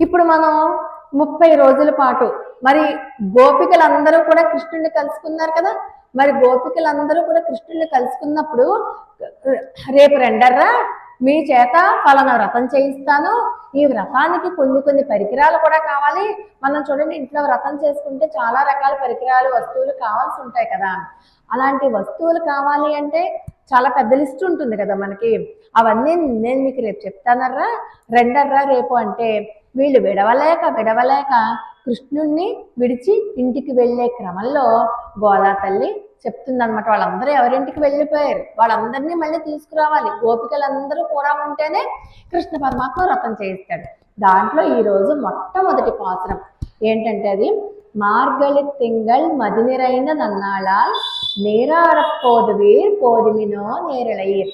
ఇప్పుడు మనం ముప్పై రోజుల పాటు మరి గోపికలందరూ కూడా కృష్ణుడిని కలుసుకున్నారు కదా? మరి గోపికలందరూ కూడా కృష్ణుడిని కలుసుకున్నప్పుడు రేపు రెండర్రా? మీ చేత పలానా వ్రతం చేయిస్తాను. ఈ వ్రతానికి కొన్ని కొన్ని పరికరాలు కూడా కావాలి. మనం చూడండి ఇంట్లో వ్రతం చేసుకుంటే చాలా రకాల పరికరాలు వస్తువులు కావాల్సి ఉంటాయి కదా. అలాంటి వస్తువులు కావాలి అంటే చాలా పెద్ద లిస్ట్ ఉంటుంది కదా మనకి. అవన్నీ నేను మీకు రేపు చెప్తానర్రా. రెండర్రా రేపు అంటే వీళ్ళు విడవలేక విడవలేక కృష్ణుణ్ణి విడిచి ఇంటికి వెళ్ళే క్రమంలో గోదా తల్లి చెప్తుందన్నమాట వాళ్ళందరూ ఎవరింటికి వెళ్ళిపోయారు వాళ్ళందరినీ మళ్ళీ తీసుకురావాలి గోపికలందరూ కూడా ఉంటేనే కృష్ణ పరమాత్మ వ్రతం చేయిస్తాడు దాంట్లో ఈరోజు మొట్టమొదటి పాత్రం ఏంటంటే అది మార్గళి తింగళ్ మదినిరైన నన్నాళాల్ நீராடப்போதுவீர் போதுமினோ நேரலையீர்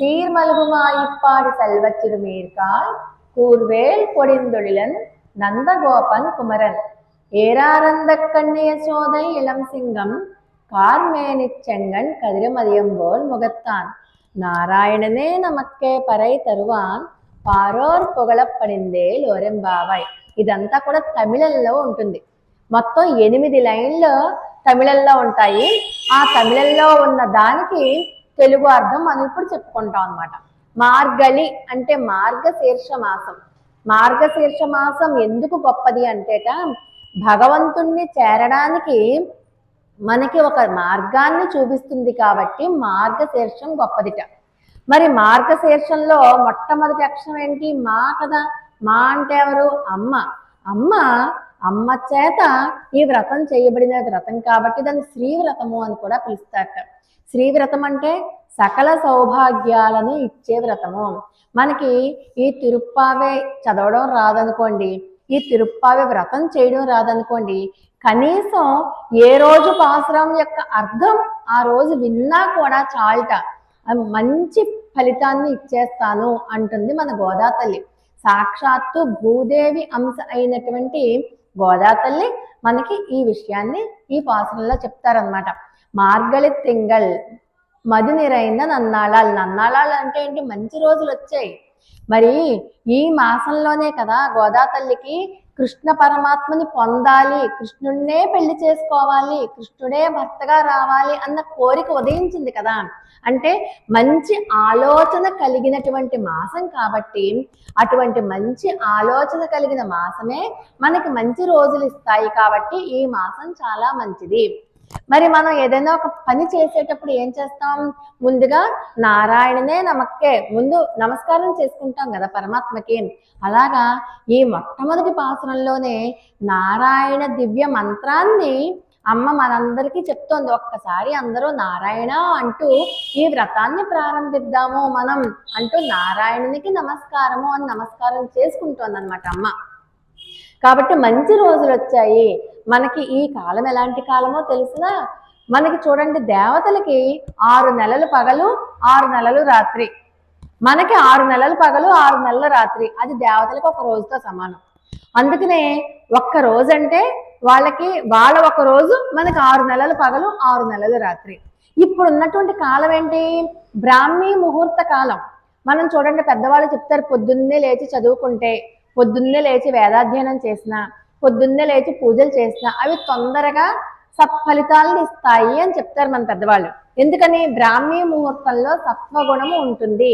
சீர்மல்குமாயிப்பாடி செல்வச்சிறுமீர்கால் கூர்வேல் பொடிந்தொழிலன் நந்தகோபன் குமரன் ஏராரந்த கண்ணிய சோதை இளம் சிங்கம் கார்மேனிச் செங்கன் கதிரமதியம் போல் முகத்தான் நாராயணனே நமக்கே పరై తరువాన్ పారోర్ పొగలపడిందే లోరెంబావాయ్ ఇదంతా కూడా తమిళంలో ఉంటుంది మొత్తం ఎనిమిది లైన్లు తమిళంలో ఉంటాయి ఆ తమిళంలో ఉన్న దానికి తెలుగు అర్థం మనం ఇప్పుడు చెప్పుకుంటాం అనమాట మార్గళి అంటే మార్గశీర్ష మాసం మార్గశీర్ష మాసం ఎందుకు గొప్పది అంటేట భగవంతుణ్ణి చేరడానికి మనకి ఒక మార్గాన్ని చూపిస్తుంది కాబట్టి మార్గశీర్షం గొప్పదిట. మరి మార్గశీర్షంలో మొట్టమొదటి అక్షరం ఏంటి? మా కదా. మా అంటే ఎవరు? అమ్మ. అమ్మ అమ్మ చేత ఈ వ్రతం చేయబడిన వ్రతం కాబట్టి దాన్ని శ్రీవ్రతము అని కూడా పిలుస్తారట. శ్రీవ్రతం అంటే సకల సౌభాగ్యాలను ఇచ్చే వ్రతము. మనకి ఈ తిరుప్పావే చదవడం రాదనుకోండి ఈ తిరుప్పావే వ్రతం చేయడం రాదనుకోండి కనీసం ఏ రోజు పాసురం యొక్క అర్థం ఆ రోజు విన్నా కూడా చాలట. మంచి ఫలితాన్ని ఇచ్చేస్తాను అంటుంది మన గోదాతల్లి. సాక్షాత్తు భూదేవి అంశ అయినటువంటి గోదాతల్లి మనకి ఈ విషయాన్ని ఈ పాసురంలో చెప్తారనమాట మార్గళి తింగల్ మది నిరైందని నన్నాళాలు. నన్నాళాలు అంటే ఏంటి? మంచి రోజులు వచ్చాయి. మరి ఈ మాసంలోనే కదా గోదాతల్లికి కృష్ణ పరమాత్మని పొందాలి. కృష్ణుడినే పెళ్ళి చేసుకోవాలి. కృష్ణుడే భర్తగా రావాలి అన్న కోరిక ఉదయించింది కదా. అంటే మంచి ఆలోచన కలిగినటువంటి మాసం కాబట్టి అటువంటి మంచి ఆలోచన కలిగిన మాసమే మనకి మంచి రోజులు ఇస్తాయి కాబట్టి ఈ మాసం చాలా మంచిది. మరి మనం ఏదైనా ఒక పని చేసేటప్పుడు ఏం చేస్తాం? ముందుగా నారాయణనే నమక్కే. ముందు నమస్కారం చేసుకుంటాం కదా పరమాత్మకి. అలాగా ఈ మొట్టమొదటి పాసరంలోనే నారాయణ దివ్య మంత్రాన్ని అమ్మ మనందరికీ చెప్తోంది. ఒక్కసారి అందరూ నారాయణ అంటూ ఈ వ్రతాన్ని ప్రారంభిద్దాము మనం అంటూ నారాయణునికి నమస్కారము అని నమస్కారం చేసుకుంటోంది అనమాట అమ్మ. కాబట్టి మంచి రోజులు వచ్చాయి. మనకి ఈ కాలం ఎలాంటి కాలమో తెలుసునా మనకి చూడండి దేవతలకి ఆరు నెలలు పగలు ఆరు నెలలు రాత్రి. మనకి ఆరు నెలలు పగలు ఆరు నెలల రాత్రి. అది దేవతలకు ఒక రోజుతో సమానం. అందుకనే ఒక్క రోజు అంటే వాళ్ళకి వాళ్ళ ఒక రోజు మనకి ఆరు నెలలు పగలు ఆరు నెలలు రాత్రి. ఇప్పుడు ఉన్నటువంటి కాలం ఏంటి? బ్రాహ్మీ ముహూర్త కాలం. మనం చూడండి పెద్దవాళ్ళు చెప్తారు పొద్దున్నే లేచి చదువుకుంటే. పొద్దున్నే లేచి వేదాధ్యయనం చేసిన పొద్దున్నే లేచి పూజలు చేసిన అవి తొందరగా సత్ఫలితాలను ఇస్తాయి అని చెప్తారు మన పెద్దవాళ్ళు. ఎందుకని? బ్రాహ్మీ ముహూర్తంలో సత్వగుణము ఉంటుంది.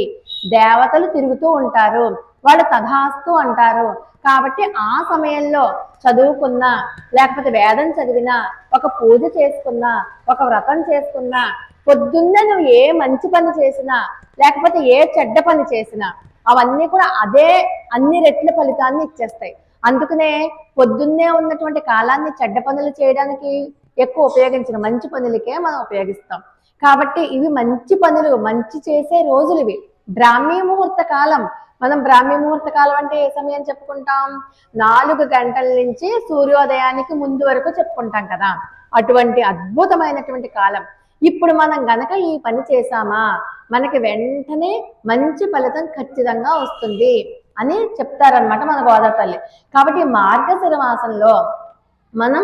దేవతలు తిరుగుతూ ఉంటారు. వాళ్ళు తథాస్తు అంటారు. కాబట్టి ఆ సమయంలో చదువుకున్నా లేకపోతే వేదం చదివినా ఒక పూజ చేసుకున్నా ఒక వ్రతం చేసుకున్నా పొద్దున్నే నువ్వు ఏ మంచి పని చేసినా లేకపోతే ఏ చెడ్డ పని చేసినా అవన్నీ కూడా అదే అన్ని రెట్ల ఫలితాన్ని ఇచ్చేస్తాయి. అందుకనే పొద్దున్నే ఉన్నటువంటి కాలాన్ని చెడ్డ పనులు చేయడానికి ఎక్కువ ఉపయోగించిన మంచి పనులకే మనం ఉపయోగిస్తాం. కాబట్టి ఇవి మంచి పనులు మంచి చేసే రోజులు ఇవి. బ్రాహ్మీ ముహూర్త కాలం. మనం బ్రాహ్మీ ముహూర్త కాలం అంటే ఏ సమయం చెప్పుకుంటాం? నాలుగు గంటల నుంచి సూర్యోదయానికి ముందు వరకు చెప్పుకుంటాం కదా. అటువంటి అద్భుతమైనటువంటి కాలం. ఇప్పుడు మనం గనక ఈ పని చేశామా? మనకి వెంటనే మంచి ఫలితం ఖచ్చితంగా వస్తుంది అని చెప్తారనమాట మన గోదావరి తల్లి. కాబట్టి మార్గశిర మాసంలో మనం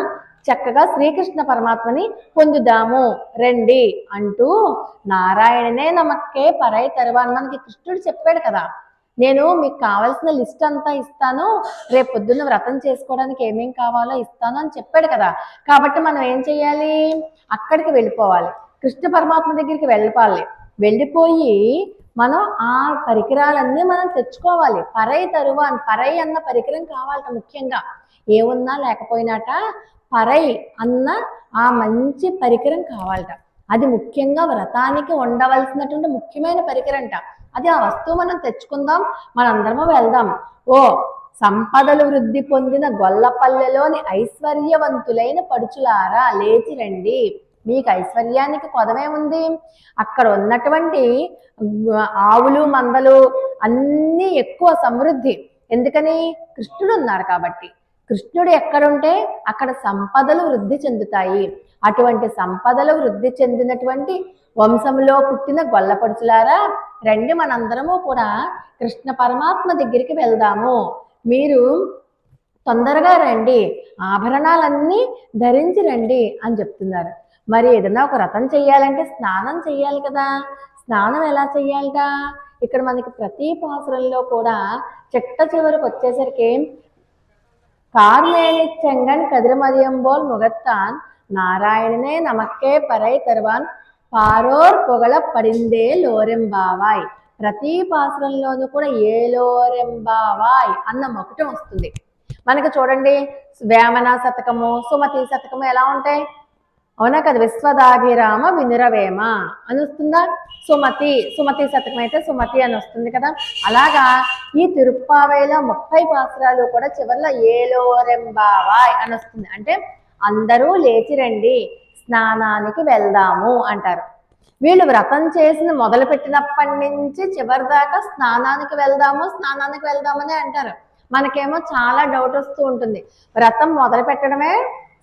చక్కగా శ్రీకృష్ణ పరమాత్మని పొందుదాము. రండి అంటూ నారాయణనే నమక్కే పరై తరువాని మనకి కృష్ణుడు చెప్పాడు కదా. నేను మీకు కావాల్సిన లిస్ట్ అంతా ఇస్తాను. రేపు పొద్దున్న వ్రతం చేసుకోవడానికి ఏమేం కావాలో ఇస్తాను అని చెప్పాడు కదా. కాబట్టి మనం ఏం చేయాలి? అక్కడికి వెళ్ళిపోవాలి. కృష్ణ పరమాత్మ దగ్గరికి వెళ్ళిపోవాలి. వెళ్ళిపోయి మనం ఆ పరికరాలన్నీ మనం తెచ్చుకోవాలి. పరై తరువాన్ పరై అన్న పరికరం కావాలట ముఖ్యంగా. ఏమున్నా లేకపోయినాట పరై అన్న ఆ మంచి పరికరం కావాలట. అది ముఖ్యంగా వ్రతానికి ఉండవలసినటువంటి ముఖ్యమైన పరికరంట. అది ఆ వస్తువు మనం తెచ్చుకుందాం మనందరము వెళ్దాం. ఓ సంపదలు వృద్ధి పొందిన గొల్లపల్లెలోని ఐశ్వర్యవంతులైన పడుచులారా లేచి రండి. మీకు ఐశ్వర్యానికి కొదమే ఉంది. అక్కడ ఉన్నటువంటి ఆవులు మందలు అన్నీ ఎక్కువ సమృద్ధి. ఎందుకని? కృష్ణుడు ఉన్నాడు కాబట్టి. కృష్ణుడు ఎక్కడుంటే అక్కడ సంపదలు వృద్ధి చెందుతాయి. అటువంటి సంపదలు వృద్ధి చెందినటువంటి వంశంలో పుట్టిన గొల్లపడుచులారా రండి మనందరము కూడా కృష్ణ పరమాత్మ దగ్గరికి వెళ్దాము. మీరు తొందరగా రండి. ఆభరణాలన్నీ ధరించి రండి అని చెప్తున్నారు. మరి ఏదైనా ఒక రథం చెయ్యాలంటే స్నానం చెయ్యాలి కదా. స్నానం ఎలా చెయ్యాలట ఇక్కడ మనకి ప్రతి పాసురంలో కూడా చెట్ట చివరికి వచ్చేసరికి కార్మేనిచ్చంగన్ కదిరమదియంబోల్ ముగత్తాన్ నారాయణనే నమక్కే పరై తర్వాన్ పారోర్ పొగల పడిందే లోరెంబావాయ్. ప్రతి పాసురంలోనూ కూడా ఏ లోరెంబావాయ్ అన్న మొకటం వస్తుంది. మనకి చూడండి వేమన శతకము సుమతి శతకము ఎలా ఉంటాయి? అవునా కదా విశ్వదాభిరామ వినురవేమ అని వస్తుందా సుమతి సుమతి శతకం అయితే సుమతి అని వస్తుంది కదా. అలాగా ఈ తిరుప్పావైలో ముప్పై పాసురాలు కూడా చివరిలో ఏలోరెంబావాయ్ అని వస్తుంది అంటే అందరూ లేచి రండి స్నానానికి వెళ్దాము అంటారు. వీళ్ళు వ్రతం చేసిన మొదలు పెట్టినప్పటి నుంచి చివరి దాకా స్నానానికి వెళ్దాము స్నానానికి వెళ్దామని అంటారు. మనకేమో చాలా డౌట్ వస్తూ ఉంటుంది. వ్రతం మొదలు పెట్టడమే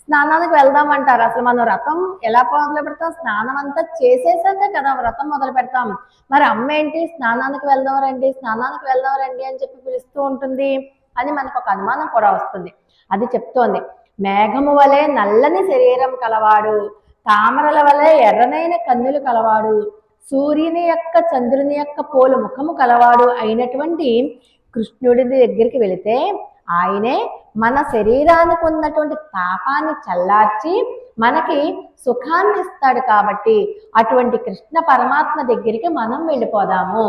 స్నానానికి వెళ్దాం అంటారు అసలు మనం వ్రతం ఎలా మొదలు పెడతాం? స్నానం అంతా చేసేసాక కదా వ్రతం మొదలు పెడతాం. మరి అమ్మ ఏంటి? స్నానానికి వెళ్దాం రండి స్నానానికి వెళ్దాం రండి అని చెప్పి పిలుస్తూ ఉంటుంది అని మనకు ఒక అనుమానం కూడా వస్తుంది. అది చెప్తోంది. మేఘము వలె నల్లని శరీరం కలవాడు తామరల వలె ఎర్రనైన కన్నులు కలవాడు సూర్యుని యొక్క చంద్రుని యొక్క పోలు ముఖము కలవాడు అయినటువంటి కృష్ణుడి దగ్గరికి వెళితే ఆయనే మన శరీరానికి ఉన్నటువంటి తాపాన్ని చల్లార్చి మనకి సుఖాన్ని ఇస్తాడు కాబట్టి అటువంటి కృష్ణ పరమాత్మ దగ్గరికి మనం వెళ్ళిపోదాము.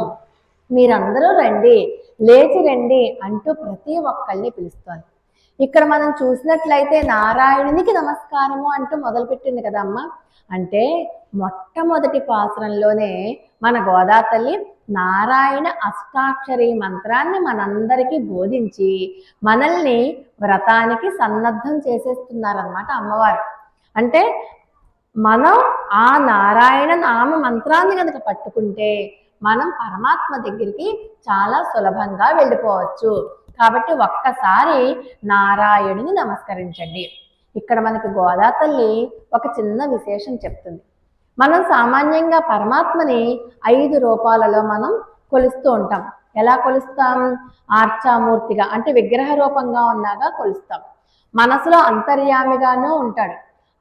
మీరందరూ రండి లేచి రండి అంటూ ప్రతి ఒక్కళ్ళని పిలుస్తోంది. ఇక్కడ మనం చూసినట్లయితే నారాయణునికి నమస్కారము అంటూ మొదలుపెట్టింది కదా అంటే మొట్టమొదటి పాసరంలోనే మన గోదాతల్లి నారాయణ అష్టాక్షరి మంత్రాన్ని మనందరికీ బోధించి మనల్ని వ్రతానికి సన్నద్ధం చేసేస్తున్నారనమాట అమ్మవారు. అంటే మనం ఆ నారాయణ నామ మంత్రాన్ని కనుక పట్టుకుంటే మనం పరమాత్మ దగ్గరికి చాలా సులభంగా వెళ్ళిపోవచ్చు. కాబట్టి ఒక్కసారి నారాయణుని నమస్కరించండి. ఇక్కడ మనకి గోదా తల్లి ఒక చిన్న విశేషం చెప్తుంది. మనం సామాన్యంగా పరమాత్మని ఐదు రూపాలలో మనం కొలుస్తూ ఉంటాం. ఎలా కొలుస్తాం? ఆర్చామూర్తిగా అంటే విగ్రహ రూపంగా ఉన్నాగా కొలుస్తాం. మనసులో అంతర్యామిగానూ ఉంటాడు.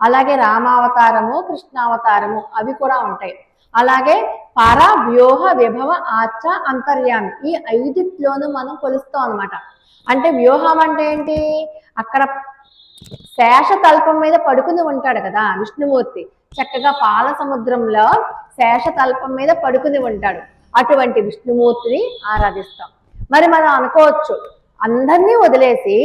అలాగే రామావతారము కృష్ణావతారము అవి కూడా ఉంటాయి. అలాగే పర వ్యూహ విభవ ఆచ అంతర్యామి ఈ ఐదిట్లోనూ మనం కొలుస్తాం అనమాట అంటే వ్యూహం అంటే ఏంటి? అక్కడ శేష తల్పం మీద పడుకుని ఉంటాడు కదా విష్ణుమూర్తి. చక్కగా పాల సముద్రంలో శేష తల్పం మీద పడుకుని ఉంటాడు. అటువంటి విష్ణుమూర్తిని ఆరాధిస్తాం. మరి మనం అనుకోవచ్చు అందరినీ వదిలేసి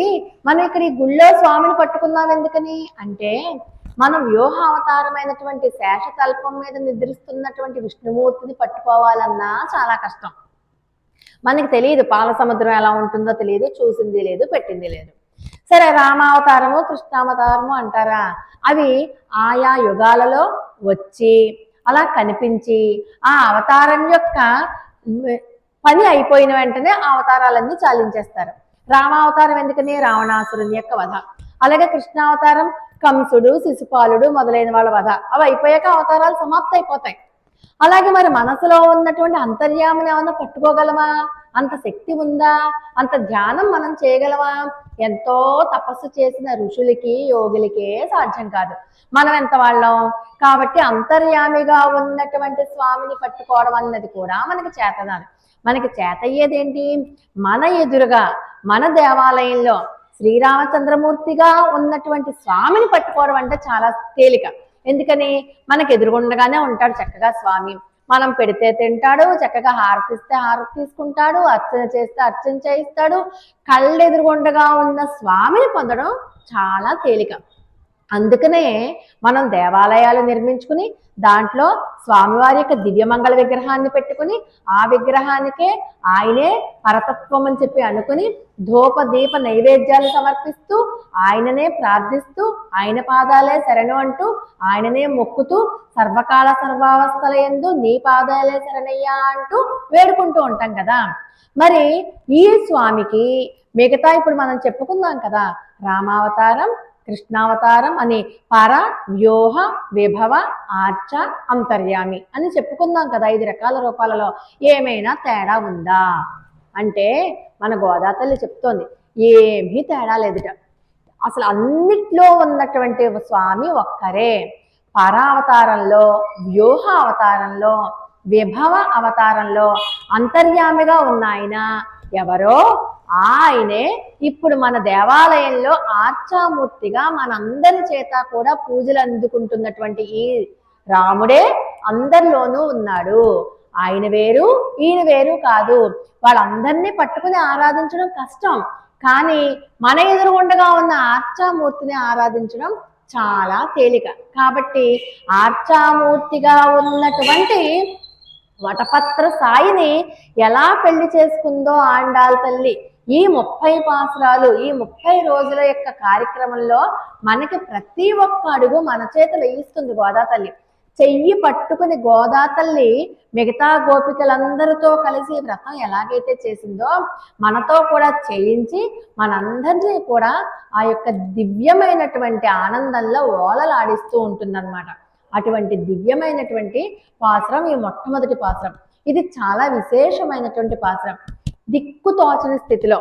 మనం ఇక్కడ ఈ గుళ్ళో స్వామిని పట్టుకున్నాం ఎందుకని? అంటే మనం వ్యూహ అవతారమైనటువంటి శేషతల్పం మీద నిద్రిస్తున్నటువంటి విష్ణుమూర్తిని పట్టుకోవాలన్నా చాలా కష్టం. మనకి తెలియదు పాల సముద్రం ఎలా ఉంటుందో తెలియదు చూసింది లేదు పెట్టింది లేదు. సరే రామావతారము కృష్ణావతారము అంటారా? అవి ఆయా యుగాలలో వచ్చి అలా కనిపించి ఆ అవతారం యొక్క పని అయిపోయిన వెంటనే ఆ అవతారాలన్నీ చాలించేస్తారు. రామావతారం ఎందుకని? రావణాసురుని యొక్క వధ. అలాగే కృష్ణావతారం కంసుడు శిశుపాలుడు మొదలైన వాళ్ళ వధ. అవి అయిపోయాక అవతారాలు సమాప్త అయిపోతాయి అలాగే మరి మనసులో ఉన్నటువంటి అంతర్యామని ఏమైనా పట్టుకోగలమా? అంత శక్తి ఉందా? అంత ధ్యానం మనం చేయగలవా ఎంతో తపస్సు చేసిన ఋషులకి యోగులకే సాధ్యం కాదు. మనం ఎంత వాళ్ళం? కాబట్టి అంతర్యామిగా ఉన్నటువంటి స్వామిని పట్టుకోవడం అన్నది కూడా మనకి చేతనాలి మనకి చేతయ్యేదేంటి మన ఎదురుగా మన దేవాలయంలో శ్రీరామచంద్రమూర్తిగా ఉన్నటువంటి స్వామిని పట్టుకోవడం అంటే చాలా తేలిక. ఎందుకని? మనకు ఎదురుగుండగానే ఉంటాడు చక్కగా స్వామి. మనం పెడితే తింటాడు చక్కగా హారతిస్తే హారతి తీసుకుంటాడు అర్చన చేస్తే అర్చన చేయిస్తాడు. కళ్ళు ఎదురుగుండగా ఉన్న స్వామిని పొందడం చాలా తేలిక. అందుకనే మనం దేవాలయాలు నిర్మించుకుని దాంట్లో స్వామివారి యొక్క దివ్యమంగళ విగ్రహాన్ని పెట్టుకుని ఆ విగ్రహానికే ఆయనే పరతత్వం అని చెప్పి అనుకుని ధూప దీప నైవేద్యాలు సమర్పిస్తూ ఆయననే ప్రార్థిస్తూ ఆయన పాదాలే శరణు అంటూ ఆయననే మొక్కుతూ సర్వకాల సర్వావస్థల ఎందు నీ పాదాలే శరణయ్యా అంటూ వేడుకుంటూ ఉంటాం కదా. మరి ఈ స్వామికి మిగతా ఇప్పుడు మనం చెప్పుకుందాం కదా రామావతారం కృష్ణావతారం అని పర వ్యూహ విభవ ఆర్చ అంతర్యామి అని చెప్పుకుందాం కదా ఐదు రకాల రూపాలలో. ఏమైనా తేడా ఉందా? అంటే మన గోదాతల్లి చెప్తోంది ఏమీ తేడా లేదుట. అసలు అన్నిట్లో ఉన్నటువంటి స్వామి ఒక్కరే. పర అవతారంలో వ్యూహ అవతారంలో విభవ అవతారంలో అంతర్యామిగా ఉన్న ఆయన ఎవరో ఆయనే ఇప్పుడు మన దేవాలయంలో ఆర్చామూర్తిగా మనందరి చేత కూడా పూజలు అందుకుంటున్నటువంటి ఈ రాముడే అందరిలోనూ ఉన్నాడు. ఆయన వేరు ఈయన వేరు కాదు. వాళ్ళందరినీ పట్టుకుని ఆరాధించడం కష్టం. కానీ మన ఎదురుగుండగా ఉన్న ఆర్చామూర్తిని ఆరాధించడం చాలా తేలిక. కాబట్టి ఆర్చామూర్తిగా ఉన్నటువంటి వటపత్ర సాయిని ఎలా పెళ్ళి చేసుకుందో ఆండాల్ తల్లి ఈ ముప్పై పాసురాలు ఈ ముప్పై రోజుల యొక్క కార్యక్రమంలో మనకి ప్రతి ఒక్క అడుగు మన చేత వేయిస్తుంది గోదా తల్లి. చెయ్యి పట్టుకుని గోదా తల్లి మిగతా గోపికలందరితో కలిసి వ్రతం ఎలాగైతే చేసిందో మనతో కూడా చేయించి మనందరినీ కూడా ఆ యొక్క దివ్యమైనటువంటి ఆనందంలో ఓలలాడిస్తూ ఉంటుందన్నమాట. అటువంటి దివ్యమైనటువంటి పాసురం ఈ మొట్టమొదటి పాసరం ఇది చాలా విశేషమైనటువంటి పాసరం దిక్కు తోచని స్థితిలో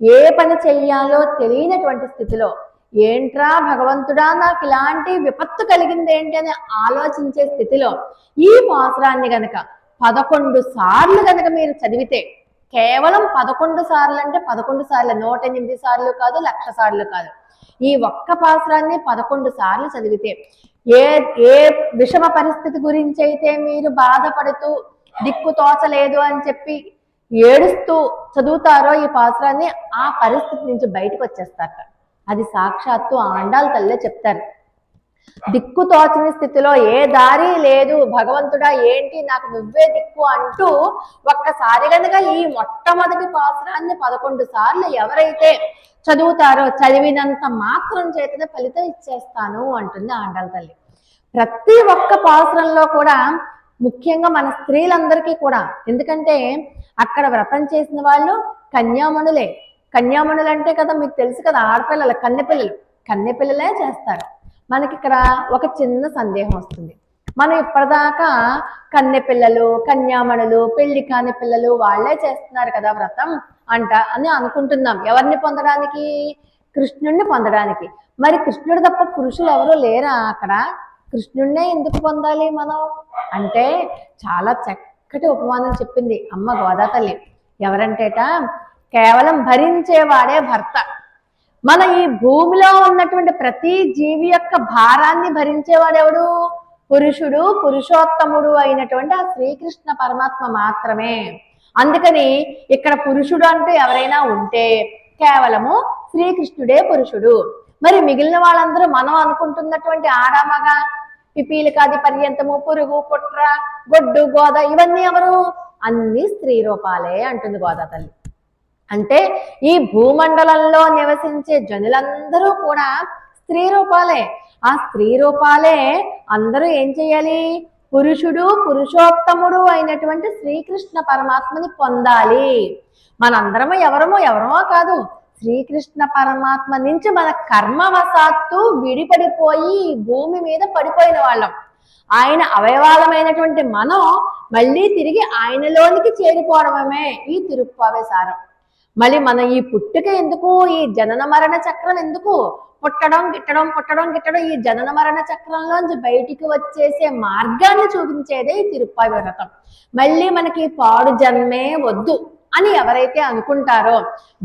ఏ పని చెయ్యాలో తెలియనటువంటి స్థితిలో ఏంట్రా భగవంతుడా నాకు ఇలాంటి విపత్తు కలిగింది ఏంటి అని ఆలోచించే స్థితిలో ఈ పాసురాన్ని గనక పదకొండు సార్లు గనక మీరు చదివితే కేవలం పదకొండు సార్లు అంటే పదకొండు సార్లు నూట ఎనిమిది సార్లు కాదు లక్ష సార్లు కాదు. ఈ ఒక్క పాసురాన్ని పదకొండు సార్లు చదివితే ఏ ఏ విషమ పరిస్థితి గురించి అయితే మీరు బాధపడుతూ దిక్కు తోచలేదు అని చెప్పి ఏడుస్తూ చదువుతారో ఈ పాసురాన్ని ఆ పరిస్థితి నుంచి బయటకు వచ్చేస్తారు. అది సాక్షాత్తు ఆండాల తల్లే చెప్తారు. దిక్కు తోచని స్థితిలో ఏ దారి లేదు. భగవంతుడా ఏంటి? నాకు నువ్వే దిక్కు అంటూ ఒక్కసారి కనుక ఈ మొట్టమొదటి పాసురాన్ని పదకొండు సార్లు ఎవరైతే చదువుతారో చదివినంత మాత్రం చేతనే ఫలితం ఇచ్చేస్తాను అంటుంది ఆండల తల్లి. ప్రతి ఒక్క పాసరంలో కూడా ముఖ్యంగా మన స్త్రీలందరికీ కూడా. ఎందుకంటే అక్కడ వ్రతం చేసిన వాళ్ళు కన్యామణులే. కన్యామణులు అంటే కదా మీకు తెలుసు కదా ఆడపిల్లలు కన్నెపిల్లలు. కన్నెపిల్లలే చేస్తారు. మనకి ఇక్కడ ఒక చిన్న సందేహం వస్తుంది. మనం ఇప్పటిదాకా కన్నె పిల్లలు కన్యామణులు పెళ్ళి కాని పిల్లలు వాళ్ళే చేస్తున్నారు కదా వ్రతం అంట అని అనుకుంటున్నాం. ఎవరిని పొందడానికి? కృష్ణుణ్ణి పొందడానికి. మరి కృష్ణుడు తప్ప పురుషులు ఎవరు లేరా అక్కడ? కృష్ణుణ్ణే ఎందుకు పొందాలి మనం? అంటే చాలా చక్కటి ఉపమానం చెప్పింది అమ్మ గోదాతల్లి. ఎవరంటేట? కేవలం భరించేవాడే భర్త. మన ఈ భూమిలో ఉన్నటువంటి ప్రతి జీవి యొక్క భారాన్ని భరించేవాడెవడు? పురుషుడు పురుషోత్తముడు అయినటువంటి ఆ శ్రీకృష్ణ పరమాత్మ మాత్రమే. అందుకని ఇక్కడ పురుషుడు అంటూ ఎవరైనా ఉంటే కేవలము శ్రీకృష్ణుడే పురుషుడు. మరి మిగిలిన వాళ్ళందరూ మనం అనుకుంటున్నటువంటి ఆడామగ పిపీలికాది పర్యంతము పురుగు పుట్ర గొడ్డు గోద ఇవన్నీ ఎవరు? అన్ని స్త్రీ రూపాలే అంటుంది గోదా తల్లి అంటే ఈ భూమండలంలో నివసించే జనులందరూ కూడా స్త్రీ రూపాలే. ఆ స్త్రీ రూపాలే అందరూ ఏం చేయాలి? పురుషుడు పురుషోత్తముడు అయినటువంటి శ్రీకృష్ణ పరమాత్మని పొందాలి. మనందరము ఎవరమో ఎవరమో కాదు. శ్రీకృష్ణ పరమాత్మ నుంచి మన కర్మవశాత్తు విడిపడిపోయి భూమి మీద పడిపోయిన వాళ్ళం. ఆయన అవయవాలమైనటువంటి మనం మళ్ళీ తిరిగి ఆయనలోనికి చేరిపోవడమే ఈ తిరుప్పావేశారం. మళ్ళీ మన ఈ పుట్టుక ఎందుకు? ఈ జనన మరణ చక్రం ఎందుకు? పుట్టడం గిట్టడం పుట్టడం గిట్టడం ఈ జనన మరణ చక్రంలోంచి బయటికి వచ్చేసే మార్గాన్ని చూపించేదే ఈ తిరుప్పావి వ్రతం. మళ్ళీ మనకి పాడు జన్మే వద్దు అని ఎవరైతే అనుకుంటారో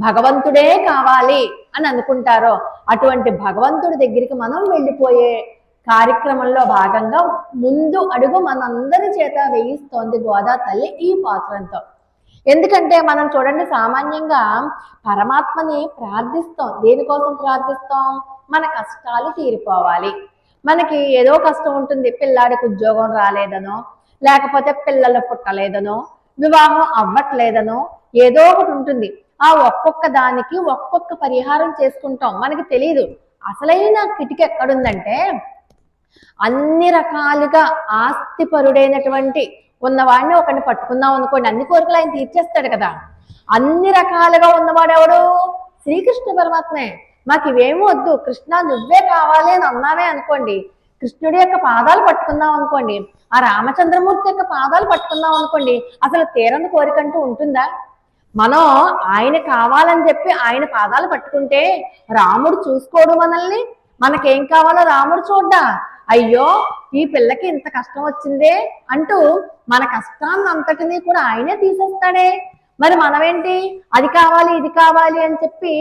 భగవంతుడే కావాలి అని అనుకుంటారో అటువంటి భగవంతుడి దగ్గరికి మనం వెళ్ళిపోయే కార్యక్రమంలో భాగంగా ముందు అడుగు మనందరి చేత వేయిస్తోంది గోదా తల్లి ఈ పాత్రంతో. ఎందుకంటే మనం చూడండి సామాన్యంగా పరమాత్మని ప్రార్థిస్తాం. దేనికోసం ప్రార్థిస్తాం? మన కష్టాలు తీరిపోవాలి. మనకి ఏదో కష్టం ఉంటుంది. పిల్లాడికి ఉద్యోగం రాలేదనో లేకపోతే పిల్లలు పుట్టలేదనో వివాహం అవ్వట్లేదనో ఏదో ఒకటి ఉంటుంది. ఆ ఒక్కొక్క దానికి ఒక్కొక్క పరిహారం చేసుకుంటాం. మనకి తెలియదు అసలైన కిటికీ ఎక్కడుందంటే అన్ని రకాలుగా ఆస్తిపరుడైనటువంటి ఉన్నవాడిని ఒకరిని పట్టుకుందాం అనుకోండి. అన్ని కోరికలు ఆయన తీర్చేస్తాడు కదా. అన్ని రకాలుగా ఉన్నవాడు ఎవడు? శ్రీకృష్ణ పరమాత్మే. మాకు ఇవేమీ వద్దు. కృష్ణ నువ్వే కావాలి అని అన్నావే అనుకోండి. కృష్ణుడి యొక్క పాదాలు పట్టుకుందాం అనుకోండి. ఆ రామచంద్రమూర్తి యొక్క పాదాలు పట్టుకుందాం అనుకోండి. అసలు తీరని కోరిక అంటూ ఉంటుందా? మనం ఆయన కావాలని చెప్పి ఆయన పాదాలు పట్టుకుంటే రాముడు చూసుకోడు మనల్ని. మనకేం కావాలో రాముడు చూడ్డా. అయ్యో ఈ పిల్లకి ఇంత కష్టం వచ్చిందే అంటూ మన కష్టాన్ని అంతటినీ కూడా ఆయనే తీసేస్తాడే. మరి మనమేంటి? అది కావాలి ఇది కావాలి అని చెప్పి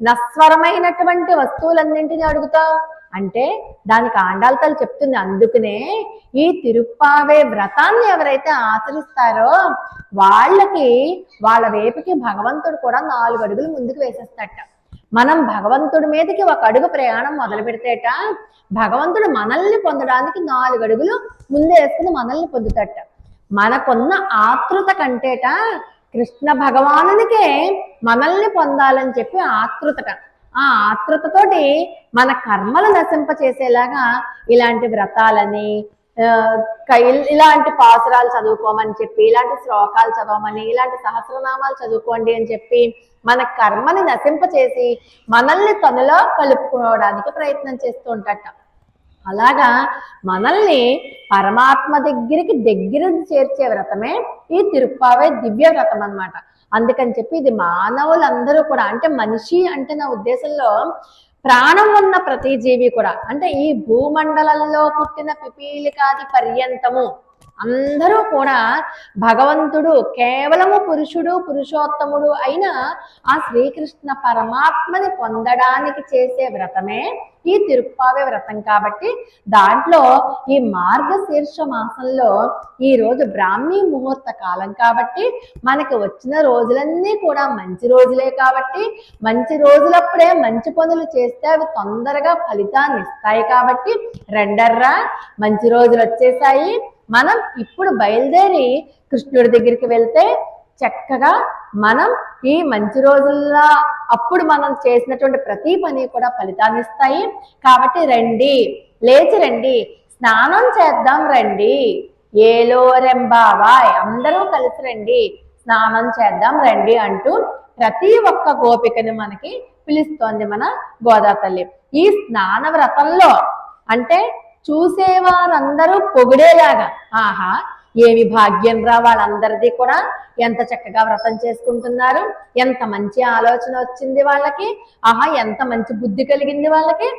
నస్వరమైనటువంటి వస్తువులన్నింటినీ అడుగుతాం అంటే దానికి ఆండాలతలు చెప్తుంది. అందుకనే ఈ తిరుప్పావే వ్రతాన్ని ఎవరైతే ఆచరిస్తారో వాళ్ళకి వాళ్ళ వేపుకి భగవంతుడు కూడా నాలుగు అడుగులు ముందుకు వేసేస్తాట మనం భగవంతుడి మీదకి ఒక అడుగు ప్రయాణం మొదలు పెడితేట భగవంతుడు మనల్ని పొందడానికి నాలుగు అడుగులు ముందేసుకుని మనల్ని పొందుతట. మనకున్న ఆతృత కంటేట కృష్ణ భగవానునికే మనల్ని పొందాలని చెప్పి ఆతృతట ఆ ఆతృతతోటి మన కర్మలు నశింప చేసేలాగా ఇలాంటి వ్రతాలని ఇలాంటి పాసురాలు చదువుకోమని చెప్పి ఇలాంటి శ్లోకాలు చదవమని ఇలాంటి సహస్రనామాలు చదువుకోండి అని చెప్పి మన కర్మని నశింప చేసి మనల్ని తనలో కలుపుకోవడానికి ప్రయత్నం చేస్తూ ఉంటాట. అలాగా మనల్ని పరమాత్మ దగ్గరికి దగ్గర చేర్చే వ్రతమే ఈ తిరుప్పావే దివ్య వ్రతం అన్నమాట. అందుకని చెప్పి ఇది మానవులందరూ కూడా అంటే మనిషి అంటే నా ఉద్దేశంలో ప్రాణం ఉన్న ప్రతి జీవి కూడా అంటే ఈ భూమండలంలో పుట్టిన పిపీలికాది పర్యంతము అందరూ కూడా భగవంతుడు కేవలము పురుషుడు పురుషోత్తముడు అయిన ఆ శ్రీకృష్ణ పరమాత్మని పొందడానికి చేసే వ్రతమే ఈ తిరుప్పావే వ్రతం కాబట్టి దాంట్లో ఈ మార్గశీర్ష మాసంలో ఈ రోజు బ్రాహ్మీ ముహూర్త కాలం కాబట్టి మనకి వచ్చిన రోజులన్నీ కూడా మంచి రోజులే కాబట్టి మంచి రోజులప్పుడే మంచి పనులు చేస్తే అవి తొందరగా ఫలితాన్ని ఇస్తాయి కాబట్టి రెండర్రా మంచి రోజులు వచ్చేసాయి. మనం ఇప్పుడు బయలుదేరి కృష్ణుడి దగ్గరికి వెళ్తే చక్కగా మనం ఈ మంచి రోజుల్లో అప్పుడు మనం చేసినటువంటి ప్రతి పని కూడా ఫలితాన్ని ఇస్తాయి. కాబట్టి రండి లేచి రండి స్నానం చేద్దాం రండి. ఏలో రెంబావాయ్ అందరూ కలిసి రండి స్నానం చేద్దాం రండి అంటూ ప్రతి ఒక్క గోపికని మనకి పిలుస్తోంది మన గోదా తల్లి ఈ స్నాన వ్రతంలో అంటే చూసేవారందరూ పొగిడేలాగా. ఆహా ఏమి భాగ్యం రా వాళ్ళందరిది కూడా. ఎంత చక్కగా వ్రతం చేసుకుంటున్నారు. ఎంత మంచి ఆలోచన వచ్చింది వాళ్ళకి. ఆహా ఎంత మంచి బుద్ధి కలిగింది వాళ్ళకి.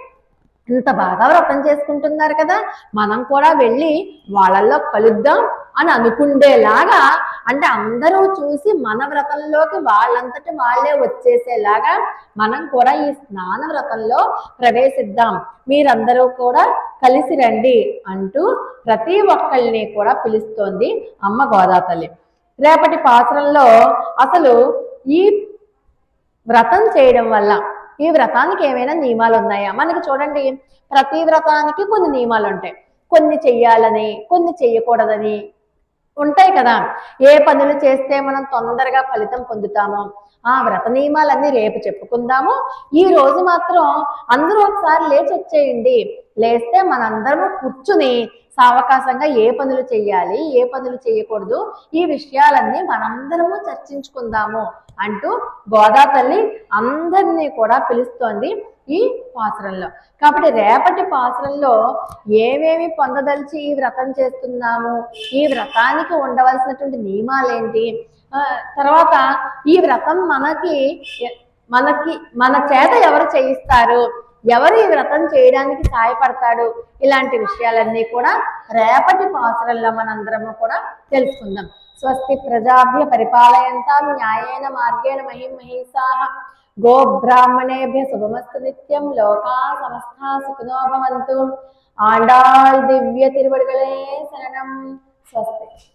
ఇంత బాగా వ్రతం చేసుకుంటున్నారు కదా మనం కూడా వెళ్ళి వాళ్ళల్లో కలుద్దాం అని అనుకుండేలాగా అంటే అందరూ చూసి మన వ్రతంలోకి వాళ్ళంతటి వాళ్ళే వచ్చేసేలాగా మనం కూడా ఈ స్నాన వ్రతంలో ప్రవేశిద్దాం. మీరందరూ కూడా కలిసి రండి అంటూ ప్రతి ఒక్కళ్ళని కూడా పిలుస్తోంది అమ్మ గోదాతల్లి రేపటి పాత్రల్లో అసలు ఈ వ్రతం చేయడం వల్ల ఈ వ్రతానికి ఏమైనా నియమాలు ఉన్నాయా? మనకి చూడండి ప్రతి వ్రతానికి కొన్ని నియమాలు ఉంటాయి. కొన్ని చెయ్యాలని కొన్ని చెయ్యకూడదని ఉంటాయి కదా. ఏ పనులు చేస్తే మనం తొందరగా ఫలితం పొందుతామో ఆ వ్రత నియమాలన్నీ రేపు చెప్పుకుందాము. ఈ రోజు మాత్రం అందరూ ఒకసారి లేచి వచ్చేయండి. లేస్తే మనందరము కూర్చుని సావకాశంగా ఏ పనులు చేయాలి ఏ పనులు చేయకూడదు ఈ విషయాలన్నీ మనందరము చర్చించుకుందాము అంటూ గోదా తల్లి అందరినీ కూడా పిలుస్తోంది ఈ పాసరంలో. కాబట్టి రేపటి పాసరంలో ఏమేమి పొందదలిచి ఈ వ్రతం చేస్తున్నాము ఈ వ్రతానికి ఉండవలసినటువంటి నియమాలేంటి ఏంటి తర్వాత ఈ వ్రతం మనకి మనకి మన చేత ఎవరు చేయిస్తారు? ఎవరు ఈ వ్రతం చేయడానికి సహాయపడతాడు? ఇలాంటి విషయాలన్నీ కూడా రేపటి పాసరల్లో మనందరము కూడా తెలుసుకుందాం. స్వస్తి ప్రజాభ్య పరిపాలయంతాం న్యాయేన మార్గేణ మహిం మహిషా గో బ్రాహ్మణేభ్య శుభమస్తు నిత్యం లోకా సమస్తా సుఖినో భవంతు దివ్య తిరువడుగలే శరణం. స్వస్తి.